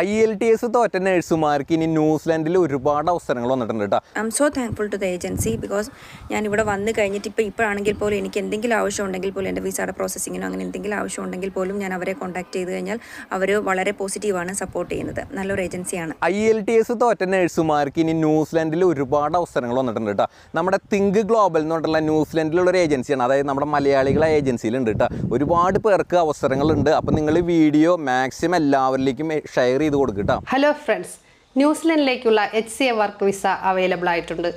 I L T S തോറ്റ നഴ്സുമാർക്ക് ഇനി ന്യൂസിലാൻഡിൽ ഒരുപാട് അവസരങ്ങൾ വന്നിട്ടുണ്ട് കേട്ടോ. I am so thankful to the agency because ഞാൻ ഇവിടെ വന്ന് കഴിഞ്ഞിട്ട് ഇപ്പോൾ ഇപ്പോഴാണെങ്കിൽ പോലും എനിക്ക് എന്തെങ്കിലും ആവശ്യം ഉണ്ടെങ്കിൽ പോലും എന്റെ വിസയുടെ പ്രോസസ്സിങ്ങിനോ അങ്ങനെ എന്തെങ്കിലും ആവശ്യം ഉണ്ടെങ്കിൽ പോലും ഞാൻ അവരെ കോൺടാക്ട് ചെയ്ത് കഴിഞ്ഞാൽ അവർ വളരെ പോസിറ്റീവാണ് സപ്പോർട്ട് ചെയ്യുന്നത്. നല്ലൊരു ഏജൻസിയാണ് ഐ എൽ ടി എസ് തോറ്റ നഴ്സുമാർക്ക് ഇനി ന്യൂസിലാൻഡിൽ ഒരുപാട് അവസരങ്ങൾ വന്നിട്ടുണ്ട് കേട്ടോ. നമ്മുടെ തിങ്ക് ഗ്ലോബൽ എന്ന് പറഞ്ഞിട്ടുള്ള ന്യൂസിലാൻഡിലുള്ള ഒരു ഏജൻസിയാണ് അതായത് നമ്മുടെ മലയാളികളെ ഏജൻസിയിലുണ്ട് കേട്ടോ. ഒരുപാട് പേർക്ക് അവസരങ്ങളുണ്ട്. അപ്പോൾ നിങ്ങൾ വീഡിയോ മാക്സിമം എല്ലാവരിലേക്കും ഷെയർ ചെയ്ത് കൊടുക്കുക കേട്ടോ hello friends ന്യൂസിലൻഡിലേക്കുള്ള H C A work visa available ആയിട്ടുണ്ട്.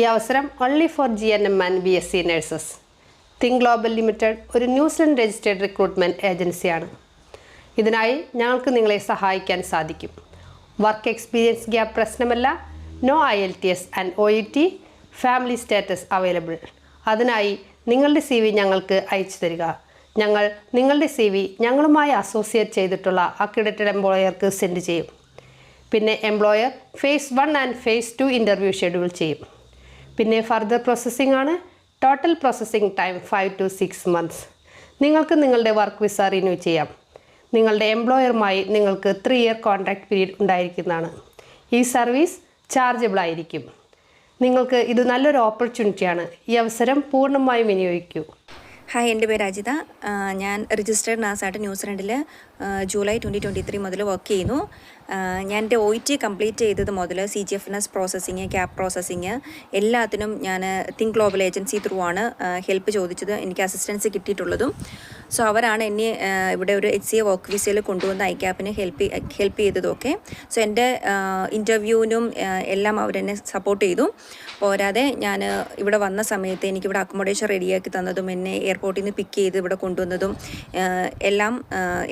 ഈ അവസരം only for G N M and B S C nurses think global limited ഒരു ന്യൂസിലൻഡ് രജിസ്റ്റേഡ് റിക്രൂട്ട്മെന്റ് ഏജൻസിയാണ് ഇതിനായി ഞങ്ങൾക്ക് നിങ്ങളെ സഹായിക്കാൻ സാധിക്കും. വർക്ക് എക്സ്പീരിയൻസ് ഗ്യാപ്പ് പ്രശ്നമല്ല. No I L T S and O E T family status available അതിനായി നിങ്ങളുടെ സി വി ഞങ്ങൾക്ക് അയച്ചു തരിക. ഞങ്ങൾ നിങ്ങളുടെ സി വി ഞങ്ങളുമായി അസോസിയേറ്റ് ചെയ്തിട്ടുള്ള അക്രഡിറ്റഡ് എംപ്ലോയർക്ക് സെൻഡ് ചെയ്യും. പിന്നെ employer phase one and phase two interview schedule ചെയ്യും. പിന്നെ ഫർദർ പ്രോസസ്സിംഗ് ആണ് total processing time five to six months നിങ്ങൾക്ക് നിങ്ങളുടെ വർക്ക് വിസ റിന്യൂ ചെയ്യാം. നിങ്ങളുടെ എംപ്ലോയറുമായി നിങ്ങൾക്ക് ത്രീ ഇയർ കോൺട്രാക്ട് പീരീഡ് ഉണ്ടായിരിക്കുന്നതാണ്. ഈ സർവീസ് ചാർജബിൾ ആയിരിക്കും. നിങ്ങൾക്ക് ഇത് നല്ലൊരു ഓപ്പർച്യൂണിറ്റിയാണ് ഈ അവസരം പൂർണമായും വിനിയോഗിക്കൂ. ഹായ് എന്റെ പേര് അജിത. ഞാൻ രജിസ്റ്റേഡ് നഴ്സായിട്ട് ന്യൂസിലൻഡിൽ ജൂലൈ ട്വന്റി ട്വന്റി ത്രീ മുതൽ വർക്ക് ചെയ്യുന്നു. ഞാൻ എന്റെ ഒ ടി കംപ്ലീറ്റ് ചെയ്തത് മുതൽ C G F S processing CAP processing എല്ലാത്തിനും ഞാൻ തിങ്ക് ഗ്ലോബൽ ഏജൻസി ത്രൂ ആണ് ഹെൽപ്പ് ചോദിച്ചത് എനിക്ക് അസിസ്റ്റൻസ് കിട്ടിയിട്ടുള്ളതും. സോ അവരാണ് എന്നെ ഇവിടെ ഒരു എച്ച് സി എ വർക്ക് വിസയിൽ കൊണ്ടുവന്ന് ഐക്യാപ്പിന് ഹെൽപ്പ് ഹെൽപ്പ് ചെയ്തതൊക്കെ. സോ എന്റെ ഇന്റർവ്യൂവിനും എല്ലാം അവരെന്നെ സപ്പോർട്ട് ചെയ്തു. പോരാതെ ഞാൻ ഇവിടെ വന്ന സമയത്ത് എനിക്കിവിടെ അക്കോമഡേഷൻ റെഡിയാക്കി തന്നതും എന്നെ എയർപോർട്ടിൽ നിന്ന് പിക്ക് ചെയ്ത് ഇവിടെ കൊണ്ടുവന്നതും എല്ലാം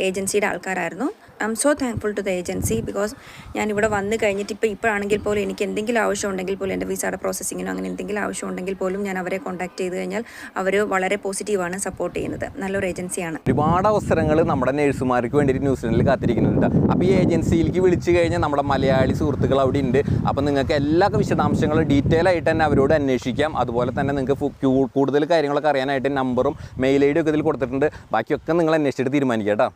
എല്ലാം ഏജൻസിയുടെ ആൾക്കാരായിരുന്നു. I am so thankful to the agency because ഞാൻ ഇവിടെ വന്ന് കഴിഞ്ഞിട്ട് ഇപ്പോൾ ഇപ്പോഴാണെങ്കിൽ പോലും എനിക്ക് എന്തെങ്കിലും ആവശ്യം ഉണ്ടെങ്കിൽ പോലും എന്റെ വിസയുടെ പ്രോസസ്സിങ്ങിനോ അങ്ങനെ എന്തെങ്കിലും ആവശ്യം ഉണ്ടെങ്കിൽ പോലും ഞാൻ അവരെ കോൺടാക്ട് ചെയ്ത് കഴിഞ്ഞാൽ അവർ വളരെ പോസിറ്റീവാണ് സപ്പോർട്ട് ചെയ്യുന്നത്. നല്ലൊരു ഏജൻസിയാണ് ഒരുപാട് അവസരങ്ങൾ നമ്മുടെ നഴ്സുമാർക്ക് വേണ്ടിയിട്ട് ന്യൂസിലൻഡിൽ കാത്തിരിക്കുന്നുണ്ട്. അപ്പോൾ ഈ ഏജൻസിയിലേക്ക് വിളിച്ചു കഴിഞ്ഞാൽ നമ്മുടെ മലയാളി സുഹൃത്തുക്കൾ അവിടെ ഉണ്ട്. അപ്പോൾ നിങ്ങൾക്ക് എല്ലാ വിശദാംശങ്ങളും ഡീറ്റെയിൽ ആയിട്ട് തന്നെ അവരോട് അന്വേഷിക്കാം. അതുപോലെ തന്നെ നിങ്ങൾക്ക് കൂടുതൽ കാര്യങ്ങളൊക്കെ അറിയാനായിട്ട് നമ്പറും മെയിൽ ഐ ഡി ഒക്കെ ഇതിൽ കൊടുത്തിട്ടുണ്ട്. ബാക്കിയൊക്കെ നിങ്ങൾ അന്വേഷിച്ചിട്ട് തീരുമാനിക്കാം കേട്ടോ.